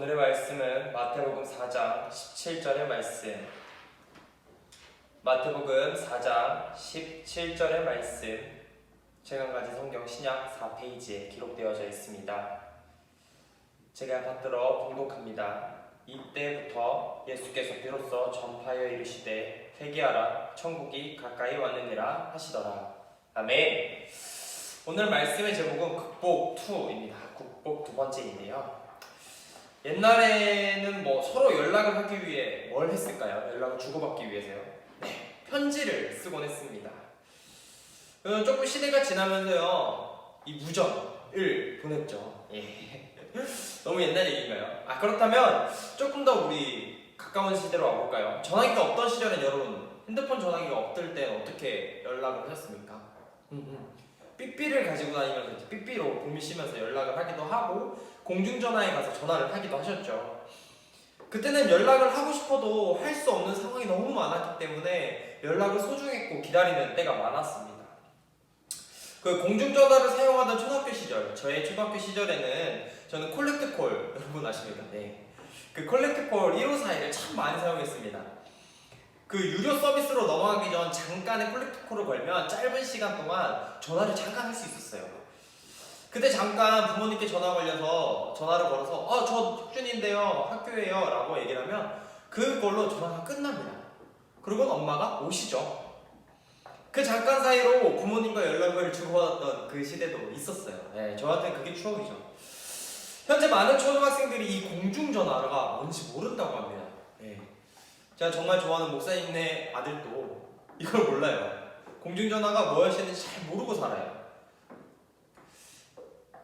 오늘의 말씀은 마태복음 4장 17절의 말씀. 마태복음 4장 17절의 말씀. 가진 성경 신약 4페이지에 기록되어져 있습니다. 제가 받들어 봉독합니다. 이때부터 예수께서 비로소 전파하여 이르시되 회개하라 천국이 가까이 왔느니라 하시더라. 아멘. 오늘 말씀의 제목은 극복 2입니다. 극복 두 번째인데요. 옛날에는 뭐 서로 연락을 하기 위해 뭘 했을까요? 연락을 주고받기 위해서요. 네, 편지를 쓰곤 했습니다. 어, 조금 시대가 지나면서요, 이 무전을 보냈죠. 예. 너무 옛날 얘기인가요? 아 그렇다면 조금 더 우리 가까운 시대로 와볼까요? 전화기가 없던 시절엔 여러분 핸드폰 전화기가 없을 때 어떻게 연락을 하셨습니까? 음, 음. 삐삐를 가지고 다니면서 삐삐로 봄이쉬면서 연락을 하기도 하고 공중전화에 가서 전화를 하기도 하셨죠. 그때는 연락을 하고 싶어도 할 수 없는 상황이 너무 많았기 때문에 연락을 소중했고 기다리는 때가 많았습니다. 그 공중전화를 사용하던 초등학교 시절, 저의 초등학교 시절에는 저는 콜렉트콜 여러분 아십니까? 네. 그 콜렉트콜 1541을 참 많이 사용했습니다. 그 유료 서비스로 넘어가기 전 잠깐의 콜렉트콜을 걸면 짧은 시간 동안 전화를 잠깐 할 수 있었어요. 그때 잠깐 부모님께 전화 걸려서 전화를 걸어서 아 저 혁준인데요 학교에요 라고 얘기를 하면 그걸로 전화가 끝납니다. 그리고 엄마가 오시죠. 그 잠깐 사이로 부모님과 연락을 주고받았던 그 시대도 있었어요. 네, 저한테는 그게 추억이죠. 현재 많은 초등학생들이 이 공중전화가 뭔지 모른다고 합니다. 네. 제가 정말 좋아하는 목사님네 아들도 이걸 몰라요. 공중전화가 무엇이었는지 잘 모르고 살아요.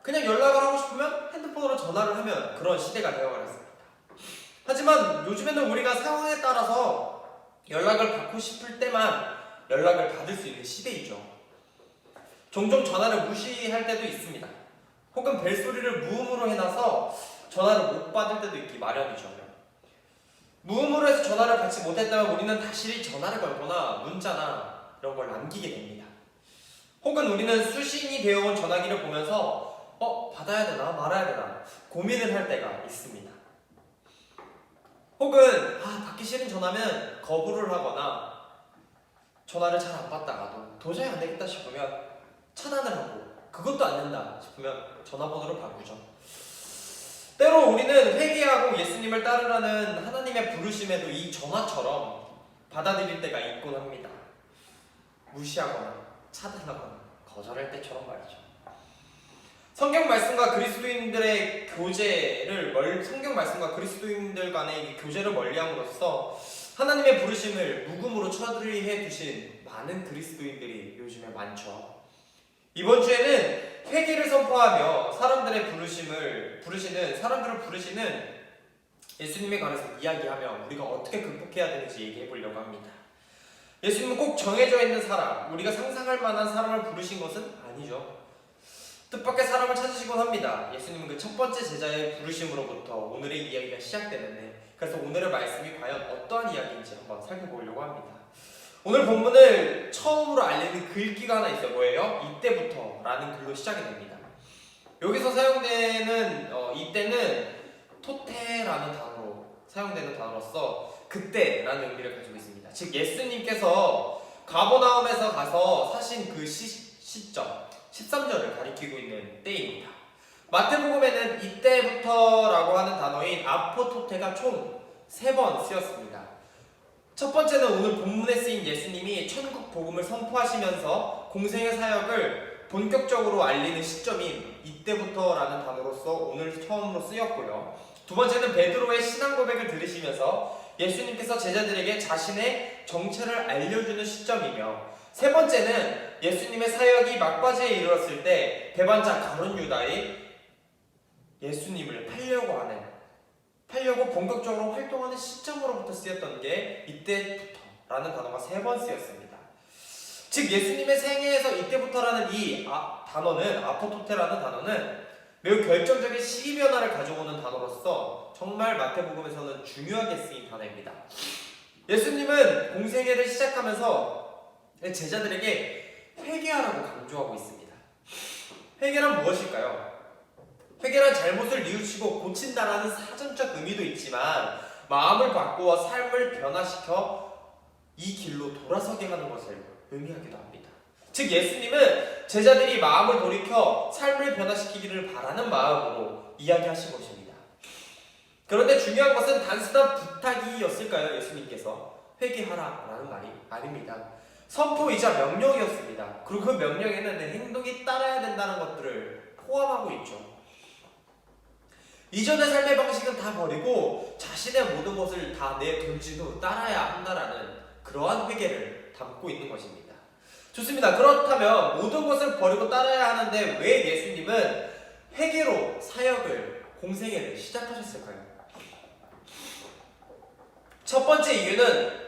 그냥 연락을 하고 싶으면 핸드폰으로 전화를 하면 그런 시대가 되어버렸습니다. 하지만 요즘에는 우리가 상황에 따라서 연락을 받고 싶을 때만 연락을 받을 수 있는 시대이죠. 종종 전화를 무시할 때도 있습니다. 혹은 벨소리를 무음으로 해놔서 전화를 못 받을 때도 있기 마련이죠. 무음으로 전화를 받지 못했다면 우리는 다시 전화를 걸거나 문자나 이런 걸 남기게 됩니다. 혹은 우리는 수신이 되어온 전화기를 보면서 어 받아야 되나 말아야 되나 고민을 할 때가 있습니다. 혹은 아 받기 싫은 전화면 거부를 하거나 전화를 잘 안 받다가도 도저히 안 되겠다 싶으면 차단을 하고 그것도 안 된다 싶으면 전화번호를 바꾸죠. 때로 우리는 회개하고 예수님을 따르라는 하나님의 부르심에도 이 전화처럼 받아들일 때가 있곤 합니다. 무시하거나 차단하거나 거절할 때처럼 말이죠. 성경 말씀과 그리스도인들의 교제를 멀 성경 말씀과 그리스도인들 간의 이 교제를 멀리함으로써 하나님의 부르심을 묵음으로 처리해 두신 많은 그리스도인들이 요즘에 많죠. 이번 주에는 회개를 선포하며 사람들의 부르심을 부르시는 사람들을 부르시는 예수님에 관해서 이야기하며 우리가 어떻게 극복해야 되는지 얘기해 보려고 합니다. 예수님은 꼭 정해져 있는 사람, 우리가 상상할 만한 사람을 부르신 것은 아니죠. 뜻밖의 사람을 찾으시곤 합니다. 예수님은 그 첫 번째 제자의 부르심으로부터 오늘의 이야기가 시작되는데 그래서 오늘의 말씀이 과연 어떠한 이야기인지 한번 살펴보려고 합니다. 오늘 본문을 처음으로 알리는 글귀가 하나 있어요. 뭐예요? 이때부터 라는 글로 시작이 됩니다. 여기서 사용되는 어, 이때는 토테라는 단어로 사용되는 단어로서 그때라는 의미를 가지고 있습니다. 즉 예수님께서 가보나움에서 가서 사신 그 시, 시점 13절을 가리키고 있는 때입니다. 마태복음에는 이때부터라고 하는 단어인 아포토테가 총세번 쓰였습니다. 첫 번째는 오늘 본문에 쓰인 예수님이 천국 복음을 선포하시면서 공생의 사역을 본격적으로 알리는 시점인 이때부터라는 단어로서 오늘 처음으로 쓰였고요. 두 번째는 베드로의 신앙 고백을 들으시면서 예수님께서 제자들에게 자신의 정체를 알려주는 시점이며 세 번째는 예수님의 사역이 막바지에 이르렀을 때 배반자 가론 유다의 예수님을 팔려고 하는 팔려고 본격적으로 활동하는 시점으로부터 쓰였던 게 이때부터라는 단어가 세 번 쓰였습니다. 즉 예수님의 생애에서 이때부터라는 이 아, 단어는 아포토테라는 단어는 매우 결정적인 시기 변화를 가져오는 단어로서 정말 마태복음에서는 중요하게 쓰인 단어입니다. 예수님은 공생애를 시작하면서 제자들에게 회개하라고 강조하고 있습니다. 회개란 무엇일까요? 회개란 잘못을 뉘우치고 고친다라는 사전적 의미도 있지만 마음을 바꾸어 삶을 변화시켜 이 길로 돌아서게 하는 것을 의미하기도 합니다. 즉 예수님은 제자들이 마음을 돌이켜 삶을 변화시키기를 바라는 마음으로 이야기하신 것입니다. 그런데 중요한 것은 단순한 부탁이었을까요? 예수님께서 회개하라라는 말이 아닙니다. 선포이자 명령이었습니다. 그리고 그 명령에는 내 행동이 따라야 된다는 것들을 포함하고 있죠. 이전의 삶의 방식은 다 버리고 자신의 모든 것을 다 내던진 후 따라야 한다라는 그러한 회개를 담고 있는 것입니다. 좋습니다. 그렇다면 모든 것을 버리고 따라야 하는데 왜 예수님은 회개로 사역을 공생애를 시작하셨을까요? 첫 번째 이유는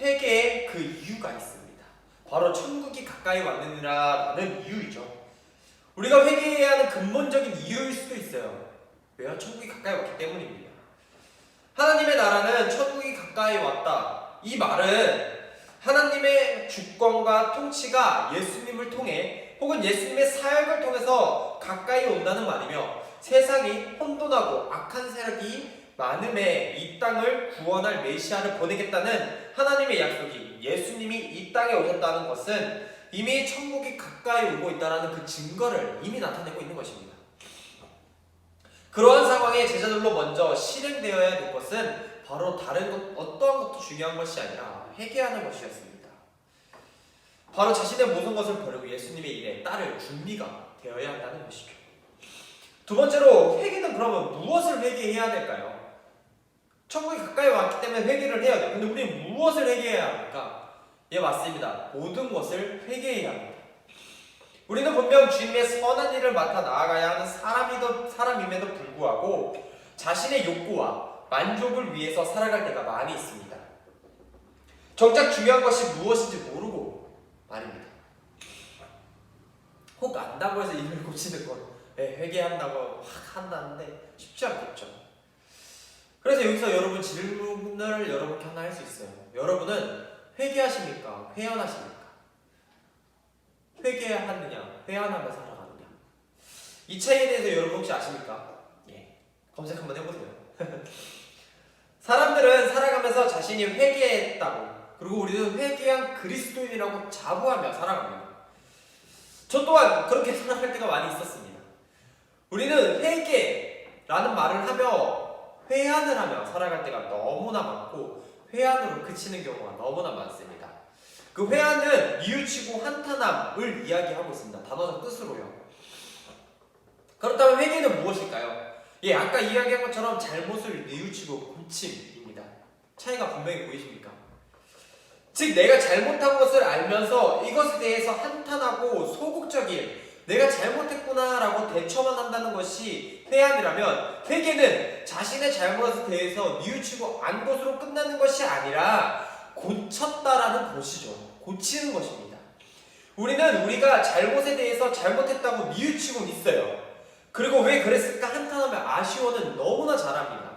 회개의 그 이유가 있습니다. 바로 천국이 가까이 왔느니라는 이유이죠. 우리가 회개해야 하는 근본적인 이유일 수도 있어요. 왜요? 천국이 가까이 왔기 때문입니다. 하나님의 나라는 천국이 가까이 왔다. 이 말은 하나님의 주권과 통치가 예수님을 통해 혹은 예수님의 사역을 통해서 가까이 온다는 말이며 세상이 혼돈하고 악한 세력이 많음에 이 땅을 구원할 메시아를 보내겠다는 하나님의 약속이 예수님이 이 땅에 오셨다는 것은 이미 천국이 가까이 오고 있다는 그 증거를 이미 나타내고 있는 것입니다. 그러한 상황에 제자들로 먼저 실행되어야 될 것은 바로 다른 것 어떠한 것도 중요한 것이 아니라 회개하는 것이었습니다. 바로 자신의 모든 것을 버리고 예수님의 일에 따를 준비가 되어야 한다는 것이죠. 두 번째로 회개는 그러면 무엇을 회개해야 될까요? 천국이 가까이 왔기 때문에 회개를 해야 돼요. 근데 우리는 무엇을 회개해야 합니까? 예, 맞습니다. 모든 것을 회개해야 합니다. 우리는 분명 주님의 선한 일을 맡아 나아가야 하는 사람이도, 사람임에도 불구하고 자신의 욕구와 만족을 위해서 살아갈 때가 많이 있습니다. 정작 중요한 것이 무엇인지 모르고 말입니다. 혹 안다고 해서 일을 고치는 건 예, 회개한다고 확 한다는데 쉽지 않겠죠. 그래서 여기서 여러분 질문을 여러분께 하나 할 수 있어요. 여러분은 회개하십니까? 회연하십니까? 회개하느냐? 회연하며 살아가느냐? 이 차이에 대해서 여러분 혹시 아십니까? 예. 검색 한번 해보세요. 사람들은 살아가면서 자신이 회개했다고 그리고 우리는 회개한 그리스도인이라고 자부하며 살아갑니다. 저 또한 그렇게 생각할 때가 많이 있었습니다. 우리는 회개라는 말을 하며 회한을 하며 살아갈 때가 너무나 많고 회한으로 그치는 경우가 너무나 많습니다. 그 회한은 뉘우치고 한탄함을 이야기하고 있습니다. 단어적 뜻으로요. 그렇다면 회개는 무엇일까요? 예, 아까 이야기한 것처럼 잘못을 뉘우치고 고침입니다. 차이가 분명히 보이십니까? 즉 내가 잘못한 것을 알면서 이것에 대해서 한탄하고 소극적인 내가 잘못했구나라고 대처만 한다는 것이 회한이라면 회개는 자신의 잘못에 대해서 뉘우치고 안 것으로 끝나는 것이 아니라 고쳤다라는 것이죠. 고치는 것입니다. 우리는 우리가 잘못에 대해서 잘못했다고 뉘우치고 있어요. 그리고 왜 그랬을까 한탄하며 아쉬워는 너무나 잘합니다.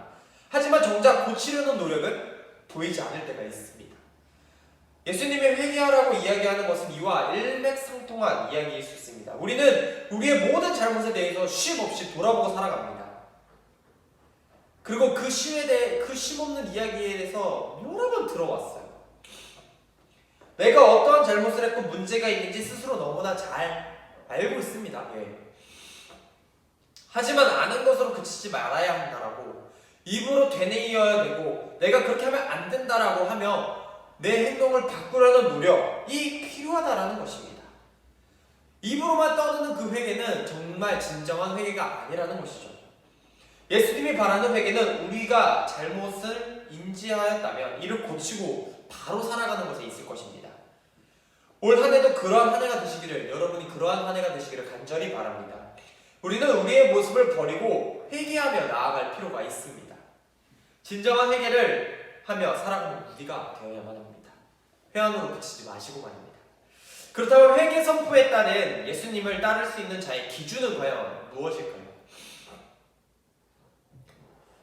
하지만 정작 고치려는 노력은 보이지 않을 때가 있습니다. 예수님이 회개하라고 이야기하는 것은 이와 일맥상통한 이야기일 수 있습니다. 우리는 우리의 모든 잘못에 대해서 쉼 없이 돌아보고 살아갑니다. 그리고 그 쉼에 대해 그 쉼 없는 이야기에 대해서 여러 번 들어왔어요. 내가 어떠한 잘못을 했고 문제가 있는지 스스로 너무나 잘 알고 있습니다. 예. 하지만 아는 것으로 그치지 말아야 한다라고 입으로 되뇌어야 되고 내가 그렇게 하면 안 된다라고 하며 내 행동을 바꾸려는 노력이 필요하다라는 것입니다. 입으로만 떠드는 그 회개는 정말 진정한 회개가 아니라는 것이죠. 예수님이 바라는 회개는 우리가 잘못을 인지하였다면 이를 고치고 바로 살아가는 것에 있을 것입니다. 올 한 해도 그러한 한 해가 되시기를 여러분이 그러한 한 해가 되시기를 간절히 바랍니다. 우리는 우리의 모습을 버리고 회개하며 나아갈 필요가 있습니다. 진정한 회개를 하며 살아가는 우리가 되어야만 합니다. 회한으로 그치지 마시고 말입니다. 그렇다면 회개 선포에 따른 예수님을 따를 수 있는 자의 기준은 과연 무엇일까요?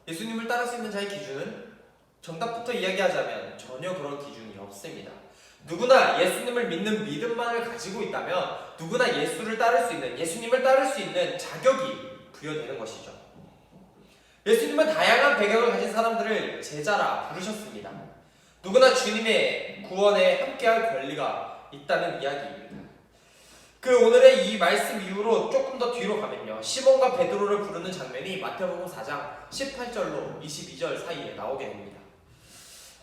예수님을 따를 수 있는 자의 기준은 정답부터 이야기하자면 전혀 그런 기준이 없습니다. 누구나 예수님을 믿는 믿음만을 가지고 있다면 누구나 예수를 따를 수 있는 예수님을 따를 수 있는 자격이 부여되는 것이죠. 예수님은 다양한 배경을 가진 사람들을 제자라 부르셨습니다. 누구나 주님의 구원에 함께할 권리가 있다는 이야기입니다. 그 오늘의 이 말씀 이후로 조금 더 뒤로 가면요. 시몬과 베드로를 부르는 장면이 마태복음 4장 18절로 22절 사이에 나오게 됩니다.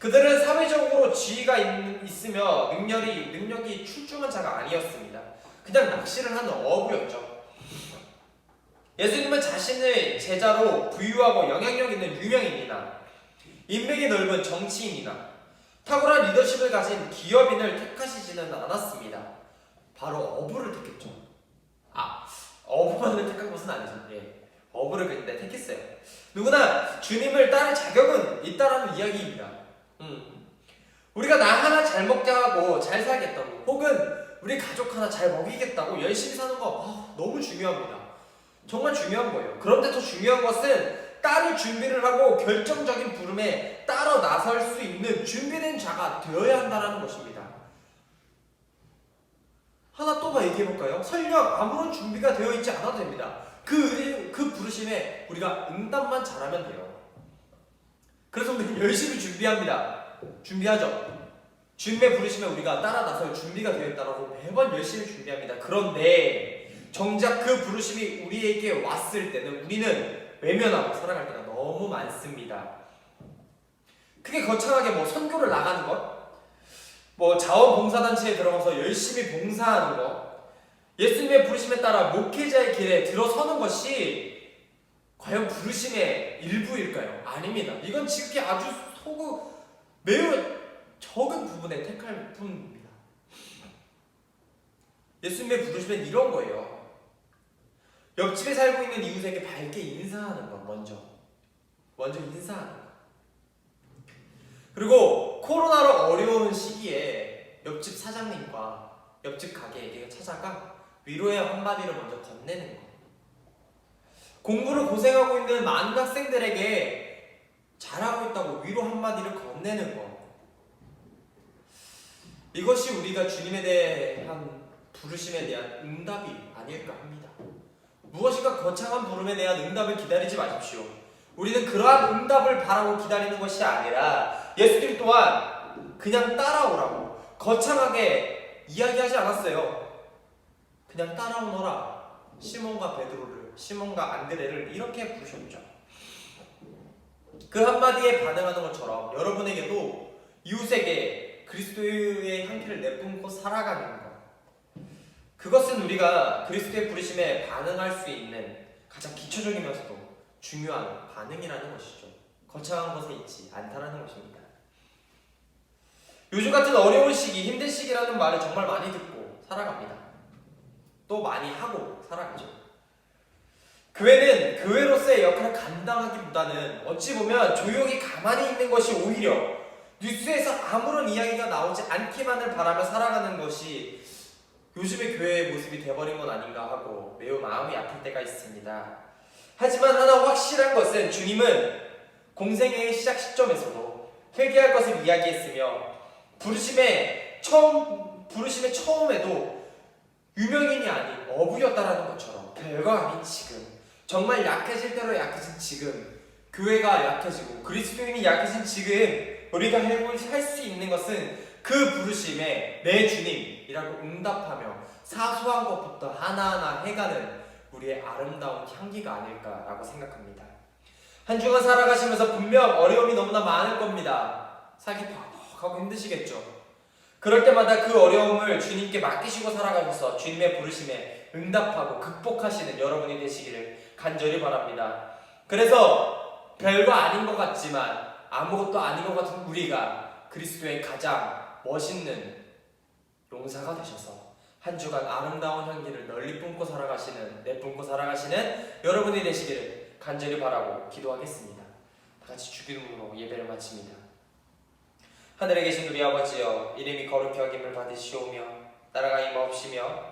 그들은 사회적으로 지위가 있, 있으며 능력이 능력이 출중한 자가 아니었습니다. 그냥 낚시를 하는 어부였죠. 예수님은 자신을 제자로 부유하고 영향력 있는 유명인이나 인맥이 넓은 정치인이나 탁월한 리더십을 가진 기업인을 택하시지는 않았습니다. 바로 어부를 택했죠. 아, 어부만을 택한 것은 아니죠. 예. 어부를 근데 택했어요. 누구나 주님을 따를 자격은 있다라는 이야기입니다. 음. 우리가 나 하나 잘 먹자 하고 잘 살겠다고 혹은 우리 가족 하나 잘 먹이겠다고 열심히 사는 거 아, 너무 중요합니다. 정말 중요한 거예요. 그런데 더 중요한 것은 따를 준비를 하고 결정적인 부름에 따라 나설 수 있는 준비된 자가 되어야 한다는 것입니다. 하나 또봐 얘기해 볼까요? 설령 아무런 준비가 되어 있지 않아도 됩니다. 그 그 부르심에 우리가 응답만 잘하면 돼요. 그래서 우리는 열심히 준비합니다. 준비하죠. 주님의 부르심에 우리가 따라 나설 준비가 되어 있다라고 매번 열심히 준비합니다. 그런데 정작 그 부르심이 우리에게 왔을 때는 우리는 외면하고 살아갈 때가 너무 많습니다. 그게 거창하게 뭐 선교를 나가는 것, 뭐 자원봉사단체에 들어가서 열심히 봉사하는 것, 예수님의 부르심에 따라 목회자의 길에 들어서는 것이 과연 부르심의 일부일까요? 아닙니다. 이건 지극히 아주 소구 매우 적은 부분에 택할 뿐입니다. 예수님의 부르심은 이런 거예요. 옆집에 살고 있는 이웃에게 밝게 인사하는 것 먼저. 먼저 인사하는 것. 그리고 코로나로 어려운 시기에 옆집 사장님과 옆집 가게에게 찾아가 위로의 한마디를 먼저 건네는 것. 공부를 고생하고 있는 많은 학생들에게 잘하고 있다고 위로 한마디를 건네는 것. 이것이 우리가 주님에 대한 부르심에 대한 응답이 아닐까 합니다. 무엇인가 거창한 부름에 대한 응답을 기다리지 마십시오. 우리는 그러한 응답을 바라고 기다리는 것이 아니라 예수님 또한 그냥 따라오라고 거창하게 이야기하지 않았어요. 그냥 따라오너라. 시몬과 베드로를, 시몬과 안드레를 이렇게 부르셨죠. 그 한마디에 반응하는 것처럼 여러분에게도 이웃에게 그리스도의 향기를 내뿜고 살아가는 것. 그것은 우리가 그리스도의 부르심에 반응할 수 있는 가장 기초적이면서도 중요한 반응이라는 것이죠. 거창한 것에 있지 않다라는 것입니다. 요즘 같은 어려운 시기, 힘든 시기라는 말을 정말 많이 듣고 살아갑니다. 또 많이 하고 살아가죠. 교회는 교회로서의 역할을 감당하기보다는 어찌 보면 조용히 가만히 있는 것이 오히려 뉴스에서 아무런 이야기가 나오지 않기만을 바라며 살아가는 것이 요즘의 교회의 모습이 돼버린 건 아닌가 하고 매우 마음이 아플 때가 있습니다. 하지만 하나 확실한 것은 주님은 공생애의 시작 시점에서도 회개할 것을 이야기했으며 부르심의 처음 부르심의 처음에도 유명인이 아닌 어부였다라는 것처럼 별거 아닌 지금 정말 약해질 대로 약해진 지금 교회가 약해지고 그리스도인이 약해진 지금 우리가 할 수 있는 것은 그 부르심에 내 주님이라고 응답하며 사소한 것부터 하나하나 해가는 우리의 아름다운 향기가 아닐까라고 생각합니다. 한 주간 살아가시면서 분명 어려움이 너무나 많을 겁니다. 살기 퍽퍽하고 힘드시겠죠. 그럴 때마다 그 어려움을 주님께 맡기시고 살아가셔서 주님의 부르심에 응답하고 극복하시는 여러분이 되시기를 간절히 바랍니다. 그래서 별거 아닌 것 같지만 아무것도 아닌 것 같은 우리가 그리스도의 가장 멋있는 용사가 되셔서 한 주간 아름다운 향기를 널리 뿜고 살아가시는 내뿜고 살아가시는 여러분이 되시기를 간절히 바라고 기도하겠습니다. 다 같이 주기도문으로 예배를 마칩니다. 하늘에 계신 우리 아버지여 이름이 거룩히 여김을 받으시오며 나라가 임하옵시며